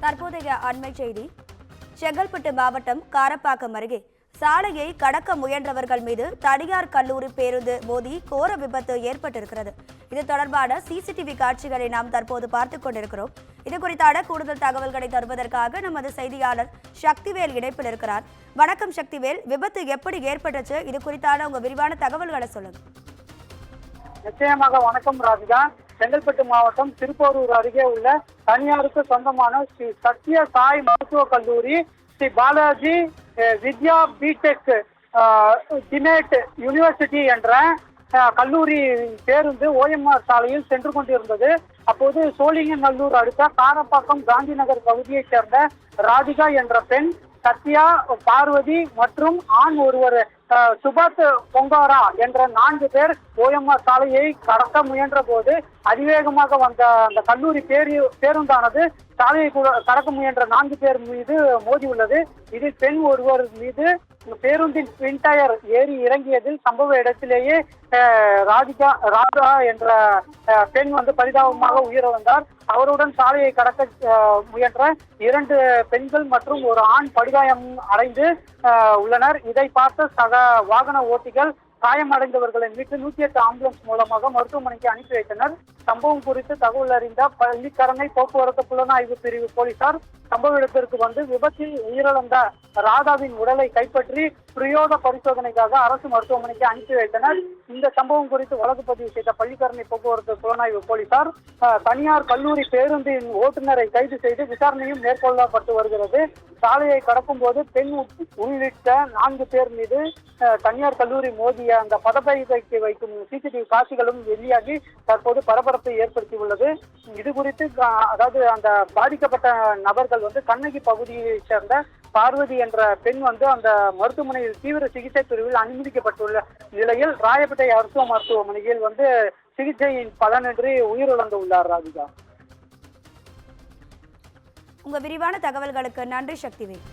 தற்போதைய அண்மை செய்தி. செங்கல்பட்டு மாவட்டம் காரப்பாக்கம் அருகே சாலையை கடக்க முயன்றவர்கள் மீது தனியார் கல்லூரி பேருந்து மோதி கோர விபத்து ஏற்பட்டிருக்கிறது. இது தொடர்பான சிசிடிவி காட்சிகளை நாம் தற்போது பார்த்துக் கொண்டிருக்கிறோம். இது குறித்தான கூடுதல் தகவல்களை தருவதற்காக நமது செய்தியாளர் சக்திவேல் இணைப்பில் இருக்கிறார். வணக்கம் சக்திவேல். விபத்து எப்படி ஏற்பட்டுச்சு? இது குறித்தான உங்க விரிவான தகவல்களை சொல்லுங்க. நிச்சயமாக வணக்கம் ராதிகா. செங்கல்பட்டு மாவட்டம் திருப்போரூர் அருகே உள்ள தனியாருக்கு சொந்தமான ஸ்ரீ சத்ய சாய் மருத்துவக் கல்லூரி Sri Balaji Vidya B Tech deemed university என்ற கல்லூரி பேருந்து ஓஎம்ஆர் சாலையில் சென்று கொண்டிருந்தது. அப்போது சோழிங்கநல்லூர் அடுத்த காரப்பாக்கம் காந்தி நகர் பகுதியைச் சேர்ந்த ராதிகா என்ற பெண் சத்யா பார்வதி மற்றும் ஆண் ஒருவர் அஹ், சுபாத் பொங்காரா என்ற நான்கு பேர் ஓஎம்ஆர் சாலையை கடக்க முயன்ற போது அதிவேகமாக வந்த அந்த கல்லூரி பேரு பேருந்தானது சாலையை கூட- கடக்க முயன்ற நான்கு பேர் மீது மோதி உள்ளது. இதில் பெண் ஒருவர் மீது பேருந்தின் பின் டயர் ஏறி இறங்கியதில் சம்பவ இடத்திலேயே அஹ், ராதிகா ராதா என்ற பெண் வந்து பரிதாபமாக உயிரிழந்தார் அவருடன் சாலையை கடக்க முயன்ற இரண்டு பெண்கள் மற்றும் ஒரு ஆண் படுகாயம் அடைந்து அஹ், உள்ளனர். இதை பார்த்த சக வாகன ஓட்டிகள் காயமடைந்தவர்களை மீட்டு நூத்தி எட்டு ஆம்புலன்ஸ் மூலமாக மருத்துவமனைக்கு அனுப்பி வைத்தனர். சம்பவம் குறித்து தகவல் அறிந்த பள்ளிக்கரணை போக்குவரத்து புலனாய்வு பிரிவு போலீசார் சம்பவ இடத்திற்கு வந்து விபத்தில் உயிரிழந்த ராதாவின் உடலை கைப்பற்றி பிரயோக பரிசோதனைக்காக அரசு மருத்துவமனைக்கு அனுப்பி வைத்தனர். இந்த சம்பவம் குறித்து வழக்கு பதிவு செய்த பள்ளிக்கரணை போக்குவரத்து புலனாய்வு போலீசார் தனியார் கல்லூரி பேருந்தின் ஓட்டுநரை கைது செய்து விசாரணையும் மேற்கொள்ளப்பட்டு வருகிறது. சாலையை கடக்கும் போது பெண் உள்ளிட்ட நான்கு பேர் மீது தனியார் கல்லூரி மோதிய அந்த பதப்பைக்கு வைக்கும் சிசிடிவி காட்சிகளும் வெளியாகி தற்போது பரபரப்பை ஏற்படுத்தியுள்ளது. இது குறித்து அதாவது அந்த பாதிக்கப்பட்ட நபர்கள் வந்து கண்ணகி பகுதியைச் சேர்ந்த பார்வதி என்ற பெண் வந்து அந்த மருத்துவமனையில் தீவிர சிகிச்சை பிரிவில் அனுமதிக்கப்பட்டுள்ள நிலையில் ராயப்பேட்டை அரசு மருத்துவமனையில் வந்து சிகிச்சையின் பலனின்றி உயிரிழந்துள்ளார் ராதிகா. உங்க விரிவான தகவல்களுக்கு நன்றி சக்திவேல்